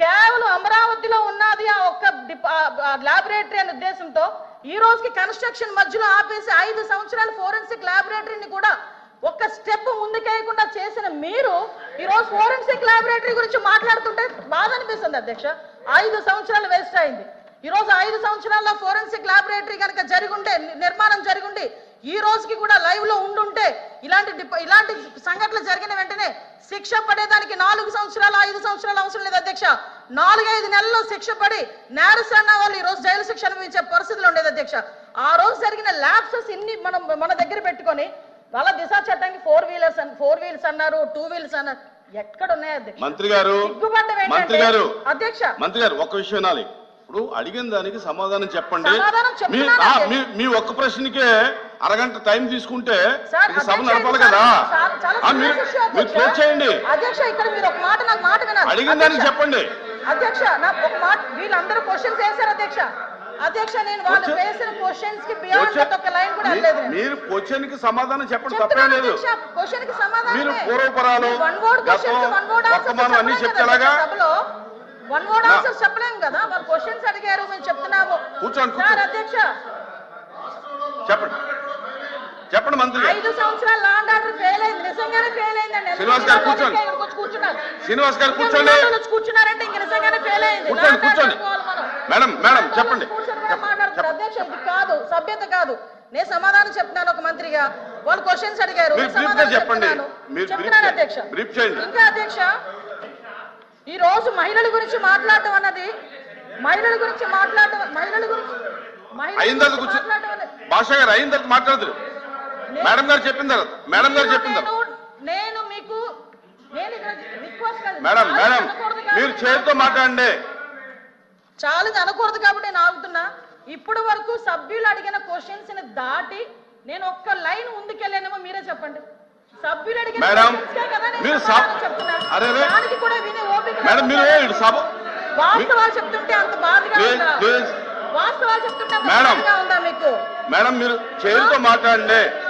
కేవలం అమరావతిలో ఉన్నది ఆ ఒక్క ల్యాబొరేటరీ అనే ఉద్దేశంతో ఈ రోజుకి కన్స్ట్రక్షన్ మధ్యలో ఆపేసి ఐదు సంవత్సరాలు ఫోరెన్సిక్ ల్యాబొరేటరీని కూడా ఒక్క స్టెప్ ముందుకేయకుండా చేసిన మీరు ఈ రోజు ఫోరెన్సిక్ ల్యాబొరేటరీ గురించి మాట్లాడుతుంటే బాధ అనిపిస్తుంది అధ్యక్ష. ఐదు సంవత్సరాలు వేస్ట్ అయింది. ఈ రోజు ఐదు సంవత్సరాల్లో ఫోరెన్సిక్ ల్యాబొరేటరీ కనుక జరిగుంటే నిర్మాణం జరిగుండి ఈ రోజుకి కూడా లైవ్లో ఉండుంటే ఇలాంటి ఇలాంటి సంఘటనలు జరిగిన వెంటనే శిక్ష పడేదానికి నాలుగు సంవత్సరాలు ఐదు సంవత్సరాలు అధ్యక్ష నాలుగైదు నెలల్లో శిక్ష పడి నేరస్తున్న వాళ్ళు ఈ రోజు జైలు శిక్ష అనుభవించే పరిస్థితులు ఉండేది అధ్యక్ష. ఆ రోజు జరిగిన ల్యాబ్సెస్ ఇన్ని మనం మన దగ్గర పెట్టుకొని వాళ్ళ దిశ చట్టానికి ఫోర్ వీలర్స్ ఫోర్ వీల్స్ అన్నారు టూ వీల్స్ అన్నారు ఎక్కడ ఉన్నాయి అధ్యక్ష? మంత్రి గారు మంత్రి గారు అధ్యక్ష. మంత్రి గారు ఒక్క విషయం వినాలి. ఇప్పుడు అడిగిన దానికి సమాధానం చెప్పండి. మీ ఒక్క ప్రశ్నకే అరగంట టైం తీసుకుంటే సభ నడపాలి కదా. మీరు. క్లోజ్ చేయండి. అధ్యక్ష ఇక్కడ మీరు ఒక మాట నాకు మాట వినాలి. అడిగిన దానికి చెప్పండి. అధ్యక్ష నాకు ఒక మాట వీళ్ళందరూ క్వశ్చన్స్ వేశారు అధ్యక్ష. అధ్యక్ష నేను వాళ్ళు Question- వేసిన క్వశ్చన్స్కి బియాండ్ Question- ఒక లైన్ కూడా. మీరు క్వశ్చన్కి సమాధానం చెప్పండి తప్పేం లేదు. అధ్యక్ష క్వశ్చన్కి సమాధానం మీరు పూర్వపరాలు, వన్ వర్డ్ క్వశ్చన్ గతం, వన్ వర్డ్ అన్ని ఆన్సర్ చెప్తే ఎలాగా? సభలో. వన్ వర్డ్ నా- ఆన్సర్ చెప్పలేం కదా. వాళ్ళు క్వశ్చన్స్ అడిగారు మేము చెప్తున్నాము. కూర్చోండి, సార్. అధ్యక్ష. చెప్పండి. చెప్పండి మంత్రి ఐదు సంవత్సరాలు లాండ్ ఆర్డర్ ఫెయిల్ అయింది. నిజంగానే ఫెయిల్ అయిందండి. శ్రీనివాస్ గారు కూర్చోండి. కూర్చున్నారు. శ్రీనివాస్ గారు కూర్చోండి. కూర్చున్నారంటే ఇంక నిజంగానే ఫెయిల్ అయింది. కూర్చోండి, కూర్చోండి. మేడం మేడం చెప్పండి. కూర్చొని కూడా మాట్లాడుతున్నారు. అధ్యక్ష ఇది కాదు సభ్యత కాదు. నేను సమాధానం చెప్తున్నాను ఒక మంత్రిగా. వాళ్ళు క్వశ్చన్స్ అడిగారు. చెప్పండి. చెప్తున్నాను. అధ్యక్ష. ఇంకా అధ్యక్ష ఈ రోజు మహిళల గురించి మాట్లాడటం అన్నది మహిళల గురించి మాట్లాడటం మహిళల గురించి మహిళల గురించి మాట్లాడటం భాష గారు అయిన తర్వాత మాట్లాడదురు. నేను- మేడం గారు చెప్పిన తర్వాత మేడం గారు చెప్పిన తర్వాత. నేను- మీకు. మేడం మేడం మీరు చేతితో మాట్లాడండి. చాలా అనకూడదు కాబట్టి నేను ఆగుతున్నా. ఇప్పటి వరకు సభ్యులు అడిగిన క్వశ్చన్స్ని దాటి నేను ఒక్క లైన్ ముందుకెళ్ళానేమో మీరే చెప్పండి. సభ్యులు అడిగిన మేడం, మీరు. దానికి కూడా వినే ఓపిక మేడం మీరు సభ? వాస్తవాలు చెప్తుంటే అంత బాధగా ఉందా. వాస్తవాలు చెప్తుంటే మేడం. ఉందా మీకు? మేడం మీరు చేతితో మాట్లాడండి.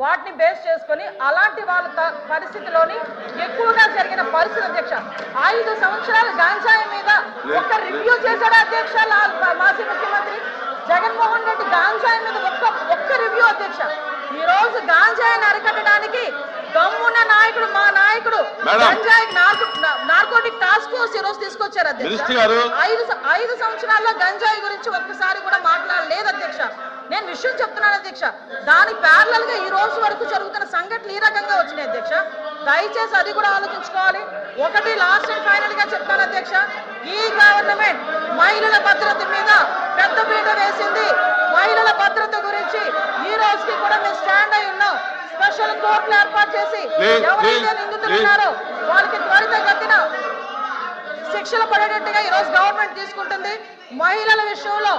వాటిని బేస్ చేసుకొని అలాంటి వాళ్ళ పరిస్థితిలోని ఎక్కువగా జరిగిన పరిస్థితి అధ్యక్ష. ఐదు సంవత్సరాలు గాంజాయి మీద ఒక్క రివ్యూ చేశాడు అధ్యక్ష మాజీ ముఖ్యమంత్రి. జగన్మోహన్ రెడ్డి గాంజాయి మీద ఒక్క ఒక్క రివ్యూ అధ్యక్ష. ఈ రోజు గాంజాయిని అరికట్టడానికి దమ్మున్న నాయకుడు మా నాయకుడు. గంజాయి నార్కోటిక్ టాస్క్ ఫోర్స్ ఈ రోజు తీసుకొచ్చారు అధ్యక్ష. ఐదు ఐదు సంవత్సరాల్లో గంజాయి గురించి ఒక్కసారి కూడా మాట్లాడలేదు అధ్యక్ష. నేను విషయం చెప్తున్నాను అధ్యక్ష. దాని ప్యారలల్గా ఈ రోజు వరకు జరుగుతున్న సంఘటనలు ఈ రకంగా వచ్చినాయి అధ్యక్ష. దయచేసి అది కూడా ఆలోచించుకోవాలి. ఒకటి లాస్ట్ అండ్ ఫైనల్గా చెప్తాను అధ్యక్ష. ఈ గవర్నమెంట్ మహిళల భద్రత మీద పెద్ద పీట వేసింది. మహిళల భద్రత గురించి ఈ రోజుకి కూడా మేము స్టాండ్ అయి ఉన్నాం. స్పెషల్ కోర్టులు ఏర్పాటు చేసి ఎవరైతే please, నిందితులు please. ఉన్నారో వాళ్ళకి త్వరితగతిన శిక్షలు పడేటట్టుగా ఈ రోజు గవర్నమెంట్ తీసుకుంటుంది. మహిళల విషయంలో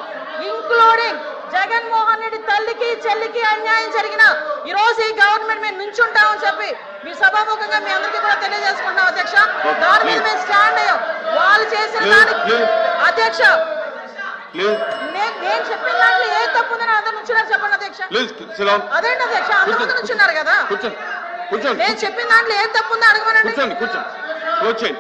ఇంక్లూడింగ్ జగన్మోహన్ రెడ్డి తల్లికి చెల్లికి అన్యాయం జరిగిన ఈ రోజు ఈ గవర్నమెంట్ మేము నుంచుంటామని చెప్పి మీ సభాముఖంగా మీ అందరికీ కూడా తెలియజేసుకుంటాం అధ్యక్ష. దాని మీద మేము స్టాండ్ అయ్యాం. వాళ్ళు చేసిన దానికి. అధ్యక్ష. నేను చెప్పిన దాంట్లో ఏ తప్పు ఉందని అందరు నుంచున్నారు చెప్పండి అధ్యక్ష. అదేంటి అధ్యక్ష? అందరు ముందు నుంచున్నారు కదా. నేను చెప్పిన దాంట్లో ఏం తప్పు ఉందో అడగమనండి. కూర్చోండి కూర్చోండి.